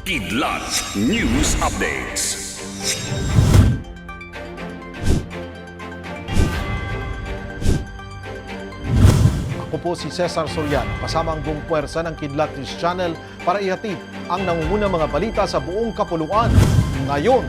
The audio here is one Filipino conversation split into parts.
Kidlat News Updates. Ako po si Cesar Soriano, kasama ang buong puwersa ng Kidlat News Channel para ihatid ang nangungunang mga balita sa buong kapuluan. Ngayon,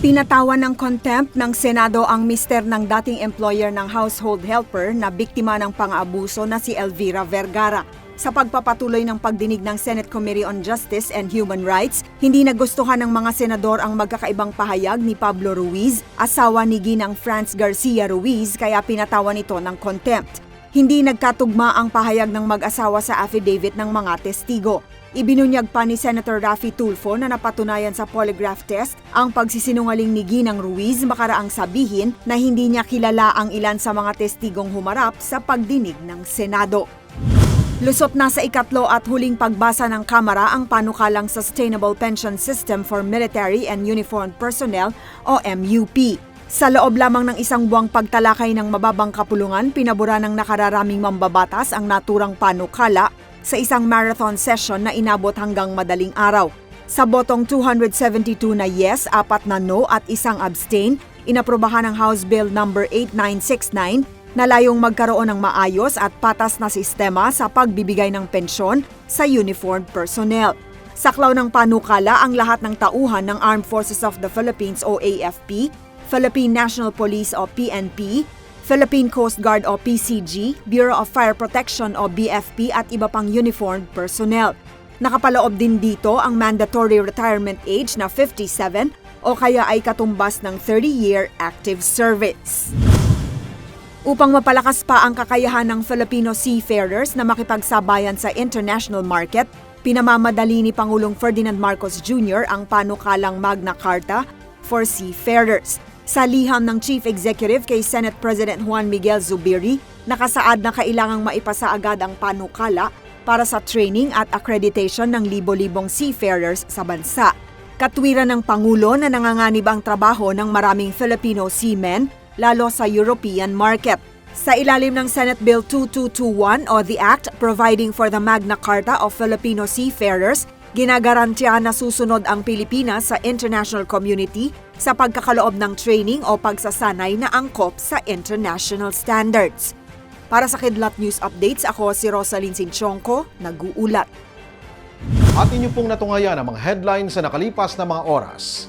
Pinatawan ng contempt ng Senado ang mister ng dating employer ng household helper na biktima ng pang-abuso na si Elvira Vergara. Sa pagpapatuloy ng pagdinig ng Senate Committee on Justice and Human Rights, hindi nagustuhan ng mga senador ang magkakaibang pahayag ni Pablo Ruiz, asawa ni Ginang Franz Garcia Ruiz, kaya pinatawan ito ng contempt. Hindi nagkatugma ang pahayag ng mag-asawa sa affidavit ng mga testigo. Ibinunyag pa ni Senator Raffy Tulfo na napatunayan sa polygraph test ang pagsisinungaling ni Ginang Ruiz makaraang sabihin na hindi niya kilala ang ilan sa mga testigong humarap sa pagdinig ng Senado. Lusot na sa ikatlo at huling pagbasa ng Kamara ang panukalang Sustainable Pension System for Military and Uniformed Personnel o MUP. Sa loob lamang ng isang buwang pagtalakay ng mababang kapulungan, pinabura ng nakararaming mambabatas ang naturang panukala sa isang marathon session na inabot hanggang madaling araw. Sa botong 272 na yes, apat na no at isang abstain, inaprobahan ng House Bill No. 8969 na layong magkaroon ng maayos at patas na sistema sa pagbibigay ng pensyon sa uniformed personnel. Saklaw ng panukala ang lahat ng tauhan ng Armed Forces of the Philippines o AFP, Philippine National Police o PNP, Philippine Coast Guard o PCG, Bureau of Fire Protection o BFP at iba pang uniformed personnel. Nakapaloob din dito ang mandatory retirement age na 57 o kaya ay katumbas ng 30-year active service. Upang mapalakas pa ang kakayahan ng Filipino seafarers na makipagsabayan sa international market, pinamamadali ni Pangulong Ferdinand Marcos Jr. ang panukalang Magna Carta for Seafarers. Sa liham ng Chief Executive kay Senate President Juan Miguel Zubiri, nakasaad na kailangang maipasa agad ang panukala para sa training at accreditation ng libo-libong seafarers sa bansa. Katwiran ng Pangulo na nanganganib ang trabaho ng maraming Filipino seamen lalo sa European market. Sa ilalim ng Senate Bill 2221 o the Act Providing for the Magna Carta of Filipino Seafarers, ginagarantiya na susunod ang Pilipinas sa international community sa pagkakaloob ng training o pagsasanay na angkop sa international standards. Para sa Kidlat News Updates, ako si Rosalyn Sinchonko, nag-uulat. at inyo pong natungayan ang mga headlines sa nakalipas na mga oras.